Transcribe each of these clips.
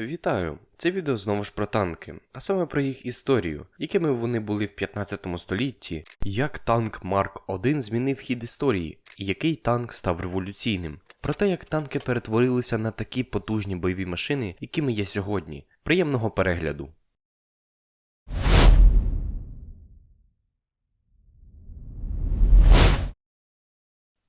Вітаю! Це відео знову ж про танки, а саме про їх історію, якими вони були в 15 столітті, як танк Марк 1 змінив хід історії, і який танк став революційним. Про те, як танки перетворилися на такі потужні бойові машини, якими є сьогодні. Приємного перегляду!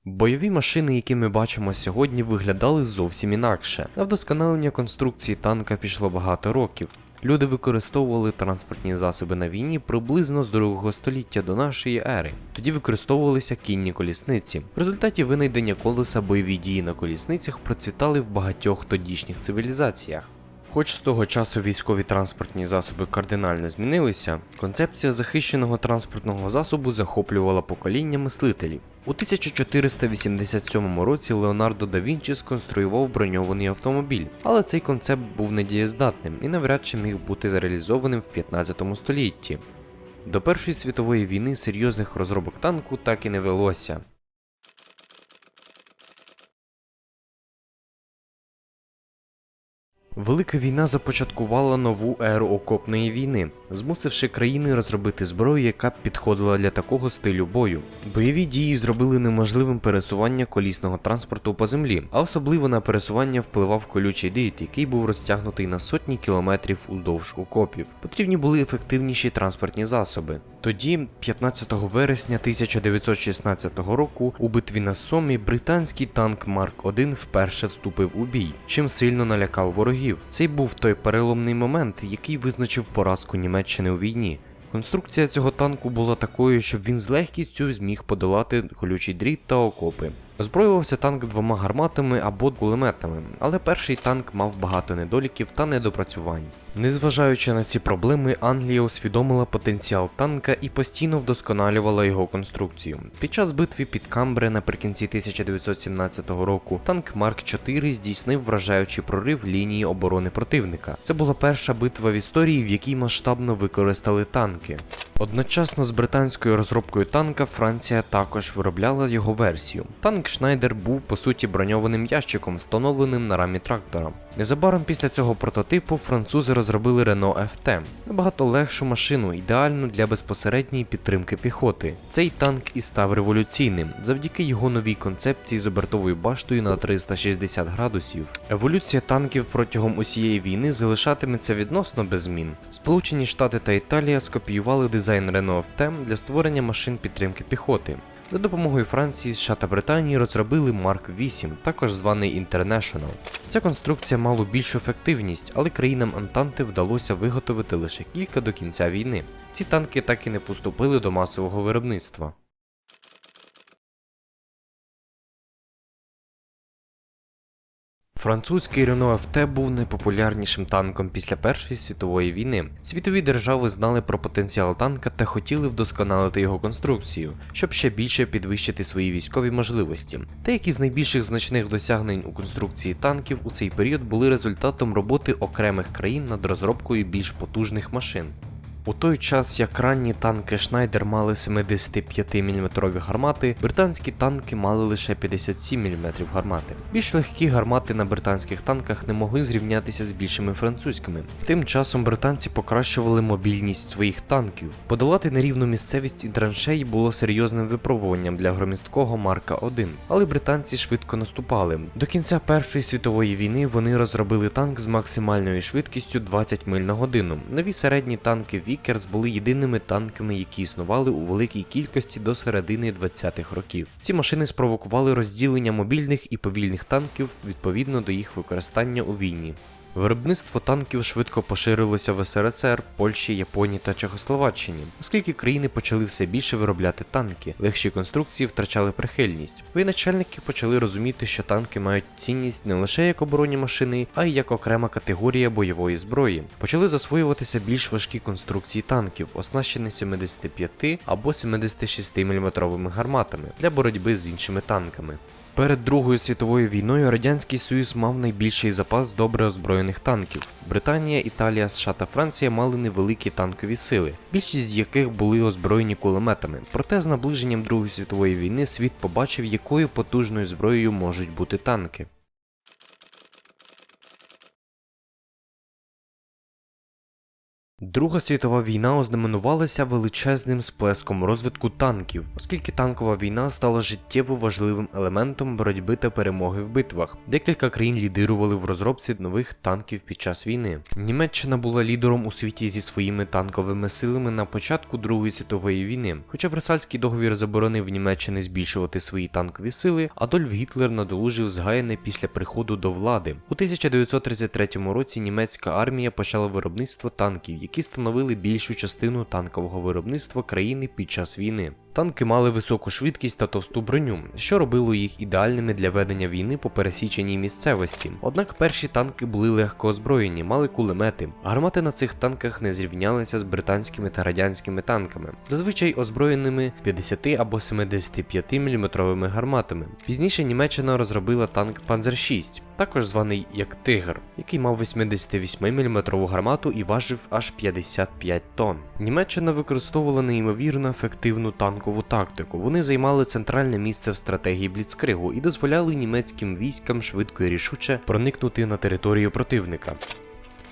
Бойові машини, які ми бачимо сьогодні, виглядали зовсім інакше. На вдосконалення конструкції танка пішло багато років. Люди використовували транспортні засоби на війні приблизно з 2 століття до нашої ери. Тоді використовувалися кінні колісниці. В результаті винайдення колеса бойові дії на колісницях процвітали в багатьох тодішніх цивілізаціях. Хоч з того часу військові транспортні засоби кардинально змінилися, концепція захищеного транспортного засобу захоплювала покоління мислителів. У 1487 році Леонардо да Вінчі сконструював броньований автомобіль, але цей концепт був недієздатним і навряд чи міг бути зреалізованим в 15 столітті. До Першої світової війни серйозних розробок танку так і не велося. Велика війна започаткувала нову еру окопної війни, змусивши країни розробити зброю, яка б підходила для такого стилю бою. Бойові дії зробили неможливим пересування колісного транспорту по землі, а особливо на пересування впливав колючий дріт, який був розтягнутий на сотні кілометрів уздовж окопів. Потрібні були ефективніші транспортні засоби. Тоді, 15 вересня 1916 року, у битві на Сомі британський танк Марк 1 вперше вступив у бій, чим сильно налякав ворогів. Цей був той переломний момент, який визначив поразку Німеччини у війні. Конструкція цього танку була такою, щоб він з легкістю зміг подолати колючий дріт та окопи. Озброювався танк двома гарматами або кулеметами, але перший танк мав багато недоліків та недопрацювань. Незважаючи на ці проблеми, Англія усвідомила потенціал танка і постійно вдосконалювала його конструкцію. Під час битви під Камбре наприкінці 1917 року танк Марк 4 здійснив вражаючий прорив лінії оборони противника. Це була перша битва в історії, в якій масштабно використали танки. Одночасно з британською розробкою танка Франція також виробляла його версію. Танк Шнайдер був по суті броньованим ящиком, встановленим на рамі трактора. Незабаром після цього прототипу французи розробили Renault FT, набагато легшу машину, ідеальну для безпосередньої підтримки піхоти. Цей танк і став революційним завдяки його новій концепції з обертовою баштою на 360 градусів. Еволюція танків протягом усієї війни залишатиметься відносно без змін. Сполучені Штати та Італія скопіювали дизайн Renault FT для створення машин підтримки піхоти. За допомогою Франції, США та Британії розробили Марк 8, також званий International. Ця конструкція мала більшу ефективність, але країнам Антанти вдалося виготовити лише кілька до кінця війни. Ці танки так і не поступили до масового виробництва. Французький Renault FT був найпопулярнішим танком після Першої світової війни. Світові держави знали про потенціал танка та хотіли вдосконалити його конструкцію, щоб ще більше підвищити свої військові можливості. Деякі з найбільших значних досягнень у конструкції танків у цей період були результатом роботи окремих країн над розробкою більш потужних машин. У той час, як ранні танки Шнайдер мали 75 мм гармати, британські танки мали лише 57 мм гармати. Більш легкі гармати на британських танках не могли зрівнятися з більшими французькими. Тим часом британці покращували мобільність своїх танків. Подолати нерівну місцевість і траншеї було серйозним випробуванням для громісткого Марка 1, але британці швидко наступали. До кінця Першої світової війни вони розробили танк з максимальною швидкістю 20 миль на годину. Нові середні танки Вікерс були єдиними танками, які існували у великій кількості до середини 20-х років. Ці машини спровокували розділення мобільних і повільних танків відповідно до їх використання у війні. Виробництво танків швидко поширилося в СРСР, Польщі, Японії та Чехословаччині, оскільки країни почали все більше виробляти танки, легші конструкції втрачали прихильність. Воєначальники почали розуміти, що танки мають цінність не лише як оборонні машини, а й як окрема категорія бойової зброї. Почали засвоюватися більш важкі конструкції танків, оснащені 75 або 76 мм гарматами для боротьби з іншими танками. Перед Другою світовою війною Радянський Союз мав найбільший запас добре озброєних танків. Британія, Італія, США та Франція мали невеликі танкові сили, більшість з яких були озброєні кулеметами. Проте з наближенням Другої світової війни світ побачив, якою потужною зброєю можуть бути танки. Друга світова війна ознаменувалася величезним сплеском розвитку танків, оскільки танкова війна стала життєво важливим елементом боротьби та перемоги в битвах. Декілька країн лідирували в розробці нових танків під час війни. Німеччина була лідером у світі зі своїми танковими силами на початку Другої світової війни. Хоча Версальський договір заборонив Німеччині збільшувати свої танкові сили, Адольф Гітлер надолужив згаяне після приходу до влади. У 1933 році німецька армія почала виробництво танків, які становили більшу частину танкового виробництва країни під час війни. Танки мали високу швидкість та товсту броню, що робило їх ідеальними для ведення війни по пересіченій місцевості. Однак перші танки були легко озброєні, мали кулемети. Гармати на цих танках не зрівнялися з британськими та радянськими танками, зазвичай озброєними 50 або 75 мм гарматами. Пізніше Німеччина розробила танк Panzer 6, також званий як Тигр, який мав 88 мм гармату і важив аж 55 тонн. Німеччина використовувала неймовірно ефективну танкову тактику. Вони займали центральне місце в стратегії Бліцкригу і дозволяли німецьким військам швидко і рішуче проникнути на територію противника.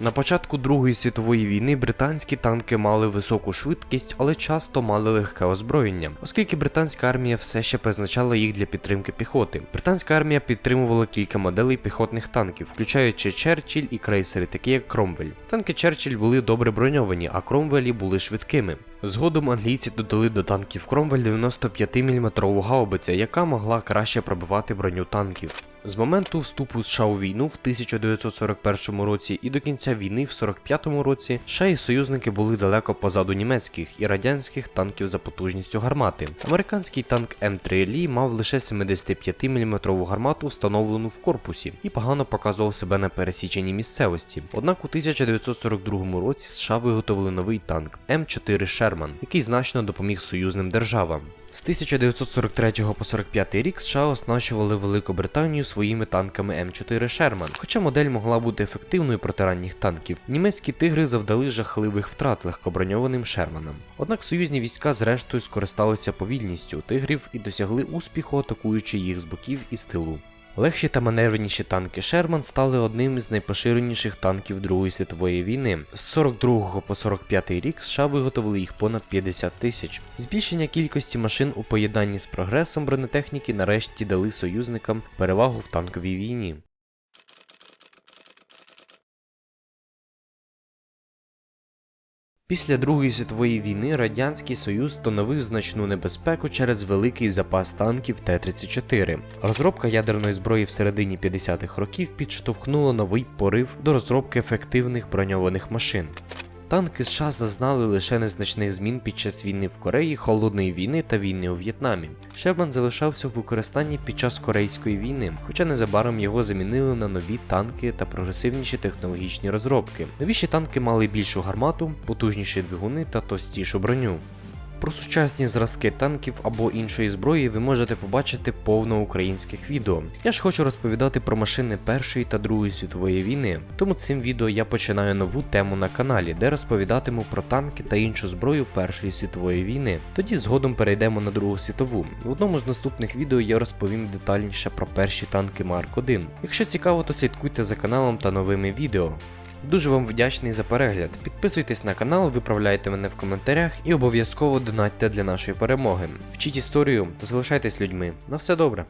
На початку Другої світової війни британські танки мали високу швидкість, але часто мали легке озброєння, оскільки британська армія все ще призначала їх для підтримки піхоти. Британська армія підтримувала кілька моделей піхотних танків, включаючи Черчилль і крейсери, такі як Кромвель. Танки Черчилль були добре броньовані, а Кромвелі були швидкими. Згодом англійці додали до танків Кромвель 95 мм гаубиця, яка могла краще пробивати броню танків. З моменту вступу США у війну в 1941 році і до кінця війни в 45 році США і союзники були далеко позаду німецьких і радянських танків за потужністю гармати. Американський танк М3 Лі мав лише 75 мм гармату, встановлену в корпусі, і погано показував себе на пересіченій місцевості. Однак у 1942 році США виготовили новий танк М4 Шерман, який значно допоміг союзним державам. З 1943 по 45 рік США оснащували Велику Британію своїми танками М4 Шерман. Хоча модель могла бути ефективною проти ранніх танків, німецькі тигри завдали жахливих втрат легкоброньованим Шерманам. Однак союзні війська зрештою скористалися повільністю тигрів і досягли успіху, атакуючи їх з боків і з тилу. Легші та маневреніші танки Шерман стали одним із найпоширеніших танків Другої світової війни. З 42 по 45 рік США виготовили їх понад 50 тисяч. Збільшення кількості машин у поєднанні з прогресом бронетехніки нарешті дали союзникам перевагу в танковій війні. Після Другої світової війни Радянський Союз становив значну небезпеку через великий запас танків Т-34. Розробка ядерної зброї в середині 50-х років підштовхнула новий порив до розробки ефективних броньованих машин. Танки США зазнали лише незначних змін під час війни в Кореї, холодної війни та війни у В'єтнамі. Шерман залишався в використанні під час Корейської війни, хоча незабаром його замінили на нові танки та прогресивніші технологічні розробки. Новіші танки мали більшу гармату, потужніші двигуни та товстішу броню. Про сучасні зразки танків або іншої зброї ви можете побачити повно українських відео. Я ж хочу розповідати про машини Першої та Другої світової війни, тому цим відео я починаю нову тему на каналі, де розповідатиму про танки та іншу зброю Першої світової війни. Тоді згодом перейдемо на Другу світову. В одному з наступних відео я розповім детальніше про перші танки Марк 1. Якщо цікаво, то слідкуйте за каналом та новими відео. Дуже вам вдячний за перегляд. Підписуйтесь на канал, виправляйте мене в коментарях і обов'язково донатьте для нашої перемоги. Вчіть історію та залишайтесь людьми. На все добре.